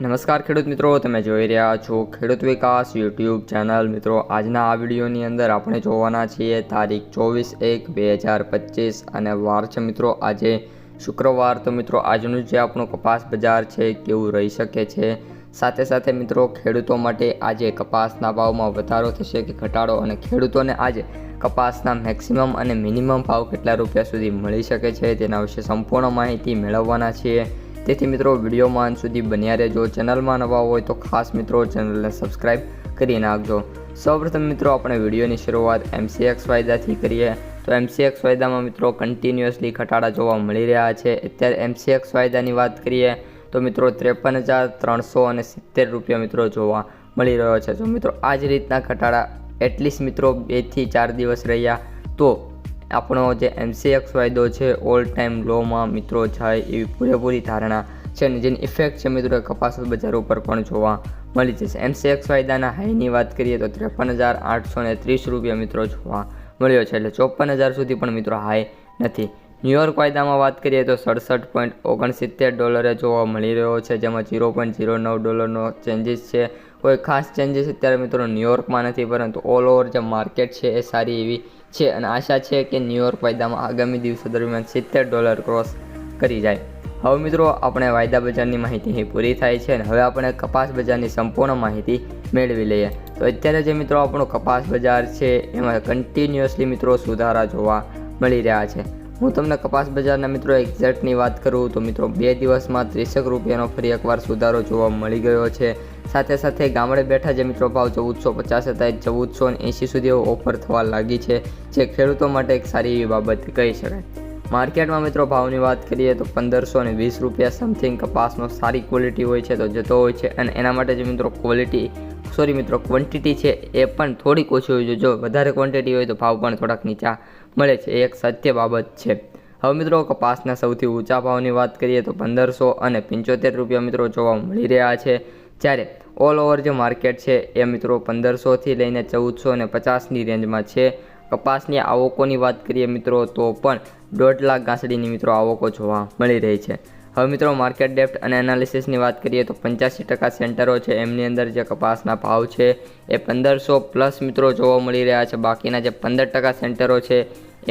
નમસ્કાર ખેડૂત મિત્રો, તમે જોઈ રહ્યા છો ખેડૂત વિકાસ યુટ્યુબ ચેનલ. મિત્રો, આજના આ વિડીયોની અંદર આપણે જોવાના છીએ તારીખ ચોવીસ એક બે હજાર પચીસ અને વાર છે મિત્રો, આજે શુક્રવાર. તો મિત્રો, આજનું જે આપણું કપાસ બજાર છે કેવું રહી શકે છે? સાથે સાથે મિત્રો, ખેડૂતો માટે આજે કપાસના ભાવમાં વધારો થશે કે ઘટાડો અને ખેડૂતોને આજે કપાસના મેક્સિમમ અને મિનિમમ ભાવ કેટલા રૂપિયા સુધી મળી શકે છે તેના વિશે સંપૂર્ણ માહિતી મેળવવાના છીએ. તેથી મિત્રો વિડીયોમાં અંત સુધી બન્યા રહેજો. ચેનલમાં નવા હોય તો ખાસ મિત્રો ચેનલને સબસ્ક્રાઈબ કરી નાખજો. સૌપ્રથમ મિત્રો આપણે વિડીયોની શરૂઆત એમસીએક્સ વાયદાથી કરીએ. તો એમસીએક્સ વાયદામાં મિત્રો કન્ટિન્યુઅસલી ઘટાડા જોવા મળી રહ્યા છે. અત્યારે એમસીએક્સ વાયદાની વાત કરીએ તો મિત્રો ત્રેપન હજાર ત્રણસો અને સિત્તેર રૂપિયા મિત્રો જોવા મળી રહ્યો છે. તો મિત્રો આ જ રીતના ઘટાડા એટલીસ્ટ મિત્રો બેથી ચાર દિવસ રહ્યા તો આપણો જે એમસીએક્સ વાયદો છે ઓલ ટાઈમ લોમાં મિત્રો જાય એવી પૂરેપૂરી ધારણા છે અને જેની ઇફેક્ટ છે મિત્રો કપાસ બજાર ઉપર પણ જોવા મળી જશે. એમસીએક્સ વાયદાના હાઈની વાત કરીએ તો ત્રેપન હજાર આઠસો ને ત્રીસ રૂપિયા મિત્રો જોવા મળ્યો છે. એટલે ચોપન હજાર સુધી પણ મિત્રો હાઈ નથી. ન્યુયોર્ક વાયદામાં વાત કરીએ તો સડસઠ પોઈન્ટ ઓગણસિત્તેર ડોલરે જોવા મળી રહ્યો છે, જેમાં ઝીરો પોઈન્ટ ઝીરો નવ ડોલરનો ચેન્જીસ છે. કોઈ ખાસ ચેન્જીસ અત્યારે મિત્રો ન્યુયોર્કમાં નથી, પરંતુ ઓલ ઓવર જે માર્કેટ છે એ સારી એવી છે અને આશા છે કે ન્યુયોર્ક વાયદામાં આગામી દિવસો દરમિયાન સિત્તેર ડોલર ક્રોસ કરી જાય. હવે મિત્રો આપણે વાયદા બજારની માહિતી અહીં પૂરી થાય છે અને હવે આપણે કપાસ બજારની સંપૂર્ણ માહિતી મેળવી લઈએ. તો અત્યારે જે મિત્રો આપણું કપાસ બજાર છે, એમાં કન્ટિન્યુઅસલી મિત્રો સુધારા જોવા મળી રહ્યા છે. હું તમને કપાસ બજારના મિત્રો એક્ઝેક્ટની વાત કરું તો મિત્રો બે દિવસમાં ત્રીસેક રૂપિયાનો ફરી એકવાર સુધારો જોવા મળી ગયો છે. સાથે સાથે ગામડે બેઠા જે મિત્રો ભાવ ચૌદસો પચાસ હતા એ ચૌદસો એંશી સુધી ઓફર થવા લાગી છે, જે ખેડૂતો માટે એક સારી એવી બાબત કહી શકાય. માર્કેટમાં મિત્રો ભાવની વાત કરીએ તો પંદરસો ને વીસ રૂપિયા સમથિંગ કપાસનો સારી ક્વોલિટી હોય છે, તો જતો હોય છે. અને એના માટે જે મિત્રો ક્વોલિટી સોરી મિત્રો ક્વોન્ટિટી છે એ પણ થોડીક ઓછી હોય છે. જો વધારે ક્વોન્ટિટી હોય તો ભાવ પણ થોડાક નીચા મળે છે. એ એક સત્ય બાબત છે. હવે મિત્રો કપાસના સૌથી ઊંચા ભાવની વાત કરીએ તો પંદરસો અને પંચોતેર રૂપિયા મિત્રો જોવા મળી રહ્યા છે. જ્યારે ઓલ ઓવર જે માર્કેટ છે એ મિત્રો પંદરસોથી લઈને ચૌદસો અને પચાસની રેન્જમાં છે. કપાસની આવકોની વાત કરીએ મિત્રો, તો પણ દોઢ લાખ ગાંસડીની મિત્રો આવકો જોવા મળી રહી છે. હવે મિત્રો માર્કેટ ડેપ્ટ અને એનાલિસિસની વાત કરીએ તો પંચ્યાસી ટકા સેન્ટરો છે. એમની અંદર જે કપાસના ભાવ છે એ પંદરસો પ્લસ મિત્રો જોવા મળી રહ્યા છે. બાકીના જે પંદર ટકા સેન્ટરો છે,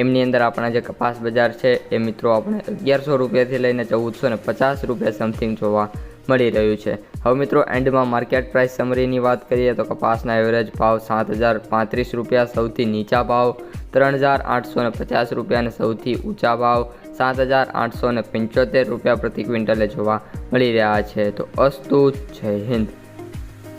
એમની અંદર આપણા જે કપાસ બજાર છે એ મિત્રો આપણે અગિયારસો રૂપિયાથી લઈને ચૌદસો ને પચાસ રૂપિયા સમથિંગ જોવા મળી રહ્યું છે. હવે મિત્રો, એન્ડમાં માર્કેટ પ્રાઇસ સમરીની વાત કરીએ તો કપાસના એવરેજ ભાવ સાત હજાર પાંત્રીસ રૂપિયા, સૌથી નીચા ભાવ ત્રણ હજાર આઠસો પચાસ રૂપિયા સૌથી ઊંચા ભાવ સાત હજાર આઠસો પંચોતેર રૂપિયા પ્રતિ ક્વિન્ટલે જોવા મળી રહ્યા છે. તો અસ્તુ, જય હિન્દ.